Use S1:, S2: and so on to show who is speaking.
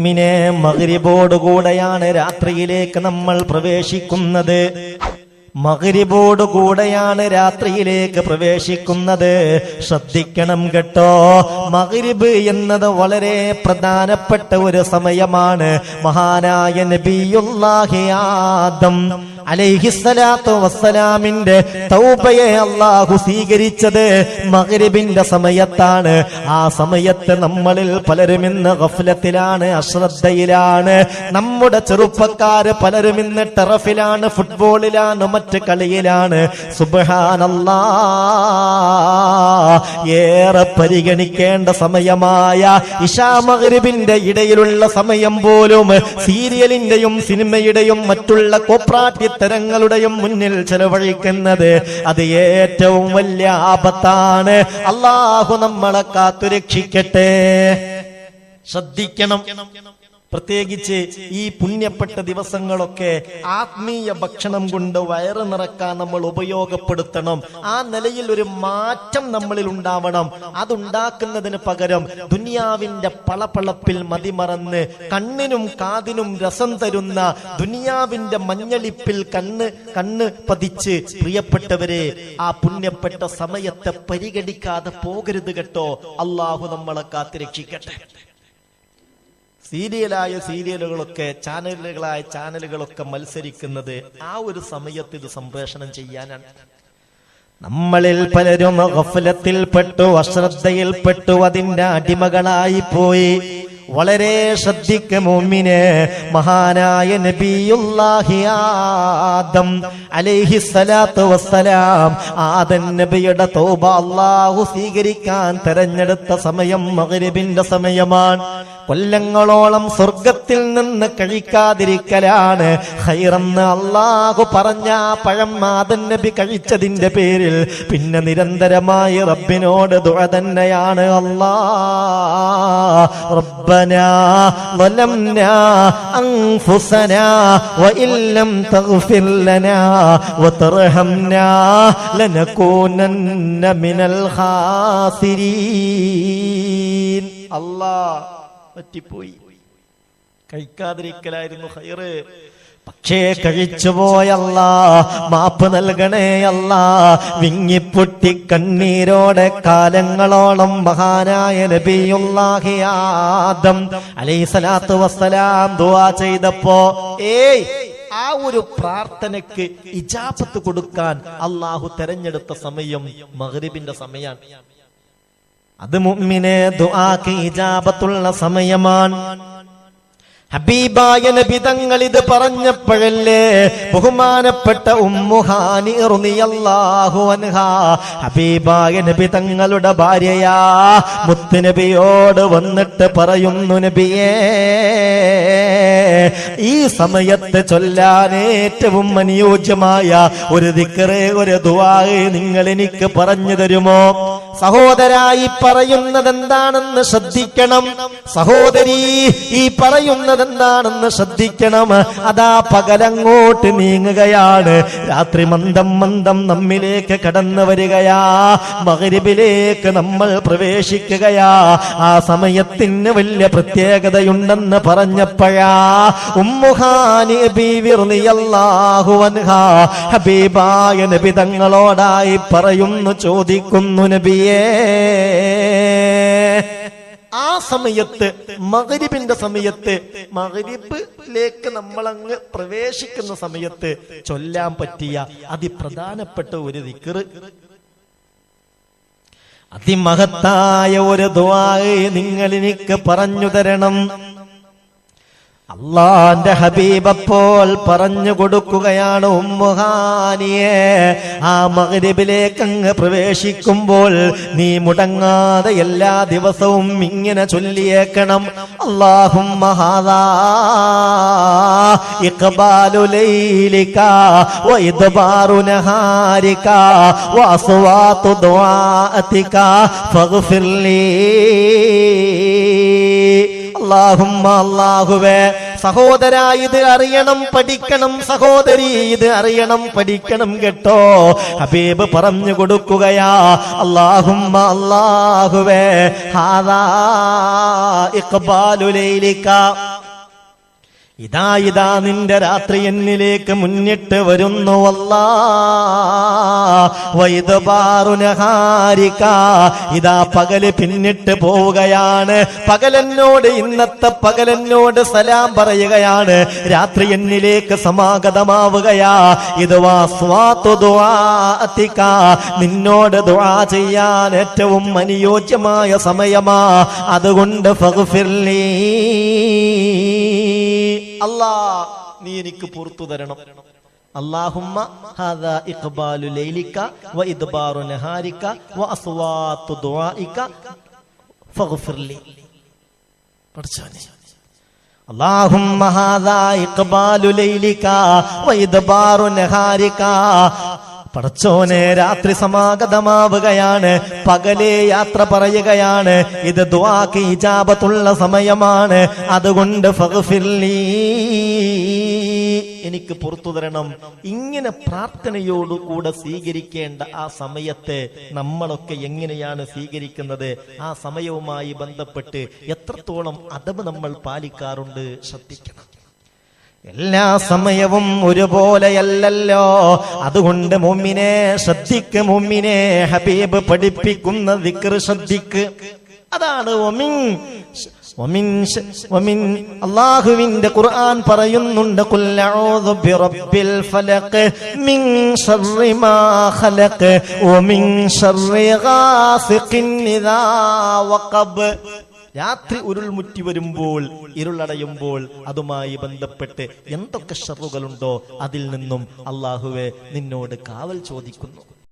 S1: മുഅ്മിനെ മകരിബോടുകൂടെയാണ് രാത്രിയിലേക്ക് നമ്മൾ പ്രവേശിക്കുന്നത്. മകരിബോടുകൂടെയാണ് രാത്രിയിലേക്ക് പ്രവേശിക്കുന്നത്. ശ്രദ്ധിക്കണം കേട്ടോ. മകരിബ് എന്നത് വളരെ പ്രധാനപ്പെട്ട ഒരു സമയമാണ്. മഹാനായ നബിയുല്ലാഹി ആദം. അലൈഹിസ്സലാത്തു വസ്സലാമിന്റെ തൗബയെ അള്ളാഹു സ്വീകരിച്ചത് മകരിബിന്റെ സമയത്താണ്. ആ സമയത്ത് നമ്മളിൽ പലരും ഇന്ന് ഗഫലത്തിലാണ് അശ്രദ്ധയിലാണ്. നമ്മുടെ ചെറുപ്പക്കാര് പലരും ഇന്ന് ടെറഫിലാണ് ഫുട്ബോളിലാണ് മറ്റ് കളിയിലാണ്. സുബഹാനല്ലാ ഏറെ പരിഗണിക്കേണ്ട സമയമായ ഇഷാമഹരിബിന്റെ ഇടയിലുള്ള സമയം പോലും സീരിയലിന്റെയും സിനിമയുടെയും മറ്റുള്ള കോപ്രാട്ടിത്തരങ്ങളുടെയും മുന്നിൽ ചെലവഴിക്കുന്നത് അത് ഏറ്റവും വലിയ ആപത്താണ്. അള്ളാഹു നമ്മളെ കാത്തുരക്ഷിക്കട്ടെ. ശ്രദ്ധിക്കണം. പ്രത്യേകിച്ച് ഈ പുണ്യപ്പെട്ട ദിവസങ്ങളൊക്കെ ആത്മീയ ഭക്ഷണം കൊണ്ട് വയറ് നിറക്കാൻ നമ്മൾ ഉപയോഗപ്പെടുത്തണം. ആ നിലയിൽ ഒരു മാറ്റം നമ്മളിൽ ഉണ്ടാവണം. അതുണ്ടാക്കുന്നതിന് പകരം ദുനിയാവിന്റെ പളപളപ്പിൽ മതിമറന്ന് കണ്ണിനും കാതിനും രസം തരുന്ന ദുനിയാവിന്റെ മഞ്ഞളിപ്പിൽ കണ്ണ് കണ്ണ് പതിച്ച്. പ്രിയപ്പെട്ടവരെ ആ പുണ്യപ്പെട്ട സമയത്തെ പരിഗണിക്കാതെ പോകരുത് കേട്ടോ. അള്ളാഹു നമ്മളെ കാത്തിരക്ഷിക്കട്ടെ സീരിയലായ സീരിയലുകളൊക്കെ ചാനലുകളായ ചാനലുകളൊക്കെ മത്സരിക്കുന്നത് ആ ഒരു സമയത്ത് ഇത് സംപ്രേഷണം ചെയ്യാനാണ്. നമ്മളിൽ പലരും ഗഫലത്തിൽപ്പെട്ടു അശ്രദ്ധയിൽപ്പെട്ടു അതിന്റെ അടിമകളായി പോയി. വളരെ ശ്രദ്ധിക്ക മോമിനെ മഹാനായ നബിയുല്ലാഹി ആദം അലൈഹി സ്വലാത്തു വസ്സലാം ആദൻ നബിയുടെ തോബ അള്ളാഹു സ്വീകരിക്കാൻ തെരഞ്ഞെടുത്ത സമയം മഗ്രിബിന്റെ സമയമാണ്. കൊല്ലങ്ങളോളം സ്വർഗത്തിൽ നിന്ന് കഴിക്കാതിരിക്കലാണ് ഹൈറെന്ന് അള്ളാഹു പറഞ്ഞ ആ പഴം ആദൻ നബി കഴിച്ചതിന്റെ പേരിൽ പിന്നെ നിരന്തരമായി റബ്ബിനോട് ദുഴ തന്നെയാണ് അല്ലാ ربنا ظلمنا أنفسنا وإن لم تغفر لنا وترحمنا لنكونن من الخاسرين الله പറ്റിപ്പോയി. കഴിക്കാതിരിക്കലായിരുന്നു ഹൈറ് പക്ഷേ കഴിച്ചുപോയല്ല മാപ്പ് നൽകണേ അല്ല. വിങ്ങിപ്പൊട്ടി കണ്ണീരോടെ കാലങ്ങളോളം മഹാനായ നബിയുള്ളാഹിയാദം ആദം അലൈസലാത്തു വസ്സലാം ദുആ ചെയ്തപ്പോ ഏയ് ആ ഒരു പ്രാർത്ഥനയ്ക്ക് ഇജാപത്ത് കൊടുക്കാൻ അള്ളാഹു തെരഞ്ഞെടുത്ത സമയം മഗ്രിബിന്റെ സമയമാണ്. അത് മുഅ്മിനെ ദുആക്ക് ഇജാബത്തുള്ള സമയമാണ്. ഹബീബായ നബി തങ്ങൾ ഇത് പറഞ്ഞപ്പോഴല്ലേ ബഹുമാനപ്പെട്ട ഉമ്മുഹാനി ഹബീബായ നബി തങ്ങളുടെ ഭാര്യയാ മുത്ത് നബിയോട് വന്നിട്ട് പറയുന്നു നബിയേ ഈ സമയത്ത് ചൊല്ലാൻ ഏറ്റവും അനുയോജ്യമായ ഒരു ദിക്കറേ ഒരു ദുആയെ നിങ്ങൾ എനിക്ക് പറഞ്ഞു തരുമോ? സഹോദരായി പറയുന്നത് എന്താണെന്ന് ശ്രദ്ധിക്കണം. സഹോദരി ഈ പറയുന്നത് എന്താണെന്ന് ശ്രദ്ധിക്കണം. അതാ പകലങ്ങോട്ട് നീങ്ങുകയാണ്. രാത്രി മന്ദം മന്ദം നമ്മിലേക്ക് കടന്നു വരികയാ. മകരിബിലേക്ക് നമ്മൾ പ്രവേശിക്കുകയാ. ആ സമയത്തിന് വലിയ പ്രത്യേകതയുണ്ടെന്ന് പറഞ്ഞപ്പോഴാ ഉമ്മുഹാനി ഹബീബായ നബി തങ്ങളോടായി പറയുന്നു ചോദിക്കുന്നു നബിയേ. ആ സമയത്ത് മകരിബിന്റെ സമയത്ത് മകരിബിലേക്ക് നമ്മളങ്ങ് പ്രവേശിക്കുന്ന സമയത്ത് ചൊല്ലാൻ പറ്റിയ അതിപ്രധാനപ്പെട്ട ഒരു ദിക്കറ് അതിമഹത്തായ ഒരു ദ്വാ നിങ്ങൾ എനിക്ക് പറഞ്ഞു തരണം. അള്ളാന്റെ ഹബീബപ്പോൾ പറഞ്ഞു കൊടുക്കുകയാണ് ഉമ്മുഹാനിയെ ആ മകരിബിലേക്ക് അങ്ങ് പ്രവേശിക്കുമ്പോൾ നീ മുടങ്ങാതെ എല്ലാ ദിവസവും ഇങ്ങനെ ചൊല്ലിയേക്കണം. അള്ളാഹും ഇഖ്ബാലു അള്ളാഹുമ്മ അള്ളാഹുവേ സഹോദര ഇത് അറിയണം പഠിക്കണം. സഹോദരി ഇത് അറിയണം പഠിക്കണം കേട്ടോ. ഹബീബ് പറഞ്ഞു കൊടുക്കുകയാ അള്ളാഹുമ്മ അള്ളാഹുവേ ഹാദാ ഇഖ്ബാലു ലൈലിക ഇതാ ഇതാ നിന്റെ രാത്രി എന്നിലേക്ക് മുന്നിട്ട് വരുന്നു അല്ലാ വൈദപാറുനഹാരിക ഇതാ പകൽ പിന്നിട്ട് പോവുകയാണ്. പകലെന്നോട് ഇന്നത്തെ പകലെന്നോട് സലാം പറയുകയാണ്. രാത്രി എന്നിലേക്ക് സമാഗതമാവുകയാ. ഇത് വാസ്വാത്തു ദുആഅതിക. നിന്നോട് ദുആ ചെയ്യാൻ ഏറ്റവും അനുയോജ്യമായ സമയമാ. അതുകൊണ്ട് ഫഗ്ഫിർലീ അല്ലാ നീ എനിക്ക് പുറത്തു തരണം. അള്ളാഹുമ്മ ഹദാ ഇഖ്ബാലു ലൈലിക വ നഹാരിക വ അസ്വാതു ദുആഇക ഫഗ്ഫിർലി. പഠിച്ചോനെ അള്ളാഹുമ്മ ഹദാ ഇഖ്ബാലു ലൈലിക വ നഹാരിക പടച്ചോനെ രാത്രി സമാഗതമാവുകയാണ്. പകലെ യാത്ര പറയുകയാണ്. ഇത് ദ്വാക്ക് സമയമാണ്. അതുകൊണ്ട്. എനിക്ക് പുറത്തു തരണം. ഇങ്ങനെ പ്രാർത്ഥനയോടുകൂടെ സ്വീകരിക്കേണ്ട ആ സമയത്തെ നമ്മളൊക്കെ എങ്ങനെയാണ് സ്വീകരിക്കുന്നത്? ആ സമയവുമായി ബന്ധപ്പെട്ട് എത്രത്തോളം അതവ് നമ്മൾ പാലിക്കാറുണ്ട്? ശ്രദ്ധിക്കണം. എല്ലാ സമയവും ഒരുപോലെയല്ലല്ലോ. അതുകൊണ്ട് മുമ്മിനെ ശ്രദ്ധിക്ക് മുമ്മിനെ ഹബീബ് പഠിപ്പിക്കുന്ന ദിക്ർ ശ്രദ്ധിക്ക്. അതാണ് ഒമിൻ ഒമിൻ അള്ളാഹുവിന്റെ ഖുർആൻ പറയുന്നുണ്ട് ബിറബ്ബിൽ ഫലഖ് മിൻ ഖലഖ് ശർരി ഗാസിഖിൻ രാത്രി ഉരുൾമുറ്റി വരുമ്പോൾ ഇരുളടയുമ്പോൾ അതുമായി ബന്ധപ്പെട്ട് എന്തൊക്കെ ഷറുകളുണ്ടോ അതിൽ നിന്നും അള്ളാഹുവെ നിന്നോട് കാവൽ ചോദിക്കുന്നു.